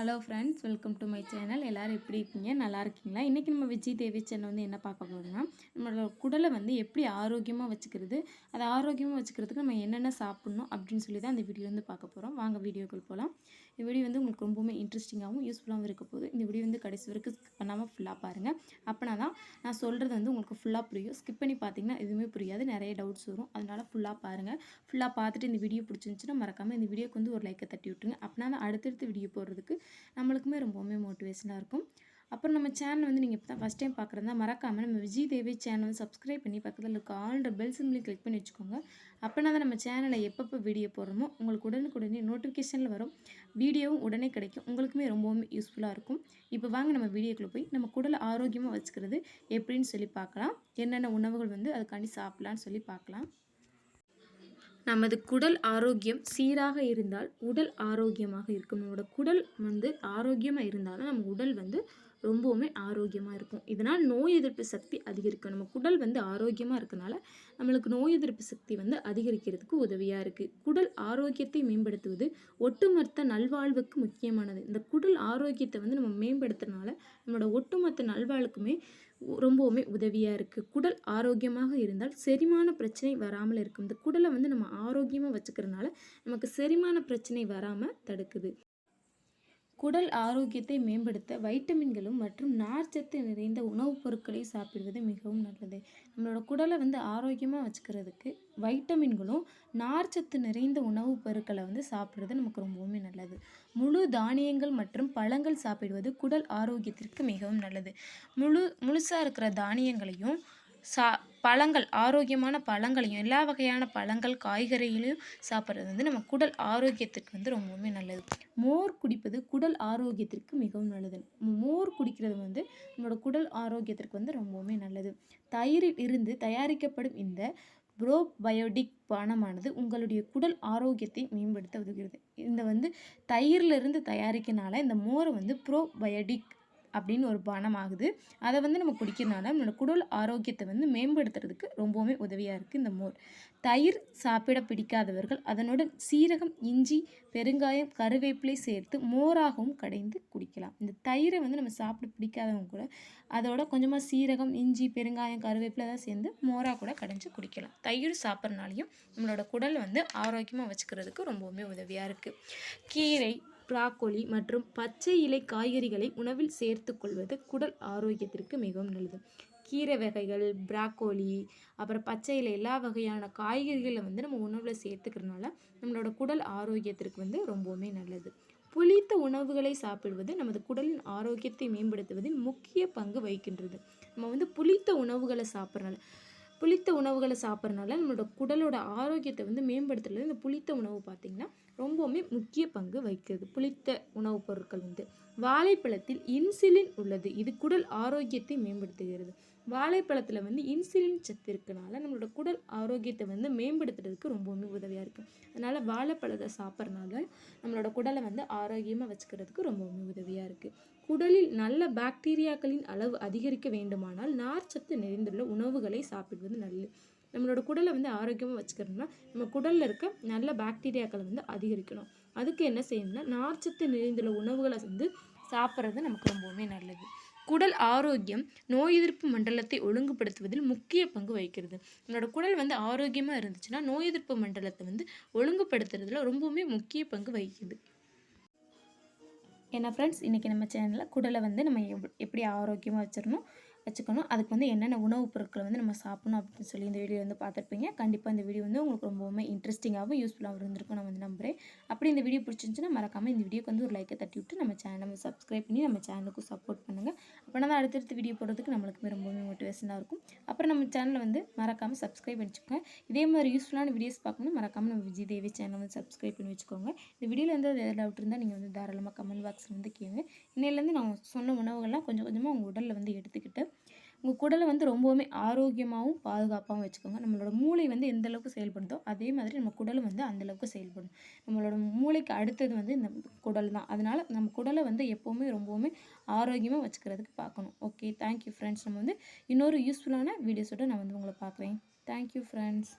Hello friends welcome to my channel எல்லோரும் எப்படி இருக்கீங்க? நல்லா இருக்கீங்களா? இன்றைக்கி நம்ம விஜய் தேவி சேனல் வந்து என்ன பார்க்க போகிறோம்னா நம்மளோட குடலை வந்து எப்படி ஆரோக்கியமாக வச்சுக்கிறது அதை ஆரோக்கியமாக வச்சுக்கிறதுக்கு நம்ம என்னென்ன சாப்பிட்ணும் அப்படின்னு சொல்லி தான் அந்த வீடியோ வந்து பார்க்க போகிறோம் வாங்க வீடியோக்குள் போகலாம் இந்த வீடியோ வந்து உங்களுக்கு ரொம்பவுமே இன்ட்ரெஸ்டிங்காகவும் யூஸ்ஃபுல்லாகவும் இருக்க போகுது. இந்த வீடியோ வந்து கடைசி வரைக்கும் ஸ்கிப் பண்ணாமல் ஃபுல்லாக பாருங்கள் அப்படின்னா தான் நான் சொல்கிறது வந்து உங்களுக்கு ஃபுல்லாக புரியும். ஸ்கிப் பண்ணி பார்த்தீங்கன்னா எதுவுமே புரியாது. நிறைய டவுட்ஸ் வரும். அதனால் ஃபுல்லாக பாருங்கள் ஃபுல்லாக பார்த்துட்டு இந்த வீடியோ பிடிச்சிருந்துச்சுன்னா மறக்காமல் இந்த வீடியோக்கு வந்து ஒரு லைக்கை தட்டி விட்டுருங்க. அப்படின்னா தான் அடுத்தடுத்து வீடியோ போடுறதுக்கு நம்மளுக்குமே ரொம்பவுமே மோட்டிவேஷனாக இருக்கும். அப்புறம் நம்ம சேனல் வந்து நீங்கள் இப்போ தான் ஃபஸ்ட் டைம் பார்க்குறதா மறக்காமல் நம்ம விஜய் தேவி சேனல் வந்து சப்ஸ்கிரைப் பண்ணி பக்கத்தில் இருக்க ஆல்ரெடி பெல் சிம்லையும் கிளிக் பண்ணி வச்சுக்கோங்க. அப்படின்னா தான் நம்ம சேனலில் எப்பப்போ வீடியோ போடுறோமோ உங்களுக்கு உடனுக்குடனே நோட்டிஃபிகேஷனில் வரும். வீடியோவும் உடனே கிடைக்கும். உங்களுக்குமே ரொம்பவுமே யூஸ்ஃபுல்லாக இருக்கும். இப்போ வாங்க நம்ம வீடியோக்குள்ளே போய் நம்ம குடலை ஆரோக்கியமாக வச்சுக்கிறது எப்படின்னு சொல்லி பார்க்கலாம். என்னென்ன உணவுகள் வந்து அதுக்காண்டி சாப்பிட்லான்னு சொல்லி பார்க்கலாம். நமது குடல் ஆரோக்கியம் சீராக இருந்தால் உடல் ஆரோக்கியமாக இருக்கும். நம்மளோட குடல் வந்து ஆரோக்கியமாக இருந்தாலும் நம்ம உடல் வந்து ரொம்பவுமே ஆரோக்கியமாக இருக்கும். இதனால் நோய் எதிர்ப்பு சக்தி அதிகரிக்கும். நம்ம குடல் வந்து ஆரோக்கியமாக இருக்கனால நம்மளுக்கு நோய் எதிர்ப்பு சக்தி வந்து அதிகரிக்கிறதுக்கு உதவியாக இருக்குது குடல் ஆரோக்கியத்தை மேம்படுத்துவது ஒட்டுமொத்த நல்வாழ்வுக்கு முக்கியமானது. இந்த குடல் ஆரோக்கியத்தை வந்து நம்ம மேம்படுத்துறதுனால நம்மளோட ஒட்டுமொத்த நல்வாழ்வுக்குமே ரொம்பவுமே உதவியாக இருக்குது குடல் ஆரோக்கியமாக இருந்தால் செரிமான பிரச்சனை வராமல் இருக்கும். இந்த குடலை வந்து நம்ம ஆரோக்கியமாக வச்சுக்கிறனால நமக்கு செரிமான பிரச்சனை வராமல் தடுக்குது. குடல் ஆரோக்கியத்தை மேம்படுத்த வைட்டமின்களும் மற்றும் நார்ச்சத்து நிறைந்த உணவுப் பொருட்களை சாப்பிடுவது மிகவும் நல்லது. நம்மளோட குடலை வந்து ஆரோக்கியமாக வச்சுக்கிறதுக்கு வைட்டமின்களும் நார்ச்சத்து நிறைந்த உணவுப் பொருட்களை வந்து சாப்பிட்றது நமக்கு ரொம்பவுமே நல்லது. முழு தானியங்கள் மற்றும் பழங்கள் சாப்பிடுவது குடல் ஆரோக்கியத்திற்கு மிகவும் நல்லது. முழு முழுசாக இருக்கிற தானியங்களையும் சா பழங்கள் ஆரோக்கியமான பழங்களையும் எல்லா வகையான பழங்கள் காய்கறிகளையும் சாப்பிட்றது வந்து நம்ம குடல் ஆரோக்கியத்துக்கு வந்து ரொம்பவுமே நல்லது. மோர் குடிப்பது குடல் ஆரோக்கியத்திற்கு மிகவும் நல்லது. மோர் குடிக்கிறது வந்து நம்மளோட குடல் ஆரோக்கியத்திற்கு வந்து ரொம்பவுமே நல்லது. தயிரில் இருந்து தயாரிக்கப்படும் இந்த ப்ரோபயோடிக் பானமானது உங்களுடைய குடல் ஆரோக்கியத்தை மேம்படுத்த உதவுகிறது. இந்த வந்து தயிரிலிருந்து தயாரிக்கனால இந்த மோரை வந்து ப்ரோபயோடிக் அப்படின்னு ஒரு பானம் ஆகுது. அதை வந்து நம்ம குடிக்கிறதுனால நம்மளோட குடல் ஆரோக்கியத்தை வந்து மேம்படுத்துறதுக்கு ரொம்பவுமே உதவியாக இருக்குது இந்த மோர். தயிர் சாப்பிட பிடிக்காதவர்கள் அதனுடன் சீரகம் இஞ்சி பெருங்காயம் கருவேப்பிலை சேர்த்து மோராகவும் கடைந்து குடிக்கலாம். இந்த தயிரை வந்து நம்ம சாப்பிட பிடிக்காதவங்க கூட அதோட கொஞ்சமாக சீரகம் இஞ்சி பெருங்காயம் கருவேப்பிலை தான் சேர்ந்து மோராக கூட கடைஞ்சி குடிக்கலாம். தயிர் சாப்பிட்றனாலையும் நம்மளோட குடல் வந்து ஆரோக்கியமாக வச்சுக்கிறதுக்கு ரொம்பவுமே உதவியாக இருக்குது கீரை ப்ராக்கோலி மற்றும் பச்சை இலை காய்கறிகளை உணவில் சேர்த்து கொள்வது குடல் ஆரோக்கியத்திற்கு மிகவும் நல்லது. கீரை வகைகள் ப்ராக்கோலி அப்புறம் பச்சை இலை எல்லா வகையான காய்கறிகளை வந்து நம்ம உணவில் சேர்த்துக்கிறதுனால நம்மளோட குடல் ஆரோக்கியத்திற்கு வந்து ரொம்பவுமே நல்லது. புளித்த உணவுகளை சாப்பிடுவது நமது குடலின் ஆரோக்கியத்தை மேம்படுத்துவதில் முக்கிய பங்கு வகிக்கின்றது. நம்ம வந்து புளித்த உணவுகளை சாப்பிட்றனால புளித்த உணவுகளை சாப்பிட்றனால நம்மளோட குடலோட ஆரோக்கியத்தை வந்து மேம்படுத்துறது இந்த புளித்த உணவு பார்த்திங்கன்னா ரொம்பவுமே முக்கிய பங்கு வகிக்கிறது புளித்த உணவுப் பொருட்கள் வந்து வாழைப்பழத்தில் இன்சுலின் உள்ளது. இது குடல் ஆரோக்கியத்தை மேம்படுத்துகிறது. வாழைப்பழத்தில் வந்து இன்சுலின் சத்து இருக்கனால நம்மளோட குடல் ஆரோக்கியத்தை வந்து மேம்படுத்துறதுக்கு ரொம்பவுமே உதவியாக இருக்குது அதனால் வாழைப்பழத்தை சாப்பிட்றனால நம்மளோட குடலை வந்து ஆரோக்கியமாக வச்சுக்கிறதுக்கு ரொம்பவுமே உதவியாக இருக்குது குடலில் நல்ல பாக்டீரியாக்களின் அளவு அதிகரிக்க வேண்டுமானால் நார்ச்சத்து நிறைந்துள்ள உணவுகளை சாப்பிடுவது நல்லது. நம்மளோட குடலை வந்து ஆரோக்கியமாக வச்சுக்கிறோம்னா நம்ம குடலில் இருக்க நல்ல பாக்டீரியாக்களை வந்து அதிகரிக்கணும். அதுக்கு என்ன செய்யணும்னா நார்ச்சத்து நிறைந்துள்ள உணவுகளை வந்து சாப்பிட்றது நமக்கு ரொம்பவுமே நல்லது. குடல் ஆரோக்கியம் நோய் எதிர்ப்பு மண்டலத்தை ஒழுங்குபடுத்துவதில் முக்கிய பங்கு வகிக்கிறது. நம்மளோட குடல் வந்து ஆரோக்கியமாக இருந்துச்சுன்னா நோய் எதிர்ப்பு மண்டலத்தை வந்து ஒழுங்குபடுத்துறதுல ரொம்பவுமே முக்கிய பங்கு வகிக்குது. ஏன்னா ஃப்ரெண்ட்ஸ் இன்றைக்கி நம்ம சேனலில் குடலை வந்து நம்ம எப்படி ஆரோக்கியமாக வச்சிடணும் வச்சுக்கணும். அதுக்கு வந்து என்னென்ன உணவுப் பொருட்களை வந்து நம்ம சாப்பிடணும் அப்படின்னு சொல்லி இந்த வீடியோ வந்து பார்த்துருப்பீங்க. கண்டிப்பாக இந்த வீடியோ வந்து உங்களுக்கு ரொம்பவுமே இன்ட்ரெஸ்டிங்காகவும் யூஸ்ஃபுல்லாகவும் இருந்திருக்கும் நான் வந்து நம்புகிறேன் அப்படி இந்த வீடியோ பிடிச்சிருந்துச்சுன்னா மறக்காமல் இந்த வீடியோக்கு வந்து ஒரு லைக்கை தட்டி விட்டு நம்ம சேனல் நம்ம சப்ஸ்கிரைப் பண்ணி நம்ம சேனலுக்கும் சப்போர்ட் பண்ணுங்கள் அப்போனா தான் அடுத்தடுத்து வீடியோ போடுறதுக்கு நம்மளுக்கு ரொம்பவுமே மோட்டிவேஷனாக இருக்கும். அப்புறம் நம்ம சேனலை வந்து மறக்காமல் சப்ஸ்கிரைப் பண்ணிச்சுக்கோங்க இதே மாதிரி யூஸ்ஃபுல்லான வீடியோஸ் பார்க்கணும் மறக்காமல் நம்ம விஜய் தேவி சேனல் வந்து சப்ஸ்கிரைப் பண்ணி வச்சுக்கோங்க. இந்த வீடியோவில் வந்து எதாவது டவுட் இருந்தால் நீங்கள் வந்து தாராளமாக கமெண்ட் பாக்ஸில் வந்து கேளுங்க. இன்னையிலேருந்து நான் சொன்ன உணவுகள்லாம் கொஞ்சம் கொஞ்சமாக உங்கள் உடலில் வந்து எடுத்துக்கிட்டு உங்கள் குடலை வந்து ரொம்பவுமே ஆரோக்கியமாகவும் பாதுகாப்பாகவும் வச்சுக்கோங்க. நம்மளோட மூளை வந்து எந்த அளவுக்கு செயல்படுதோ அதே மாதிரி நம்ம குடலும் வந்து அந்தளவுக்கு செயல்படும். நம்மளோட மூளைக்கு அடுத்தது வந்து இந்த குடல் தான். அதனால் நம்ம குடலை வந்து எப்போவுமே ரொம்பவுமே ஆரோக்கியமாக வச்சுக்கிறதுக்கு பார்க்கணும். ஓகே தேங்க்யூ ஃப்ரெண்ட்ஸ் நம்ம வந்து இன்னொரு யூஸ்ஃபுல்லான வீடியோஸோடு நான் வந்து உங்களை பார்க்குறேன். Thank you friends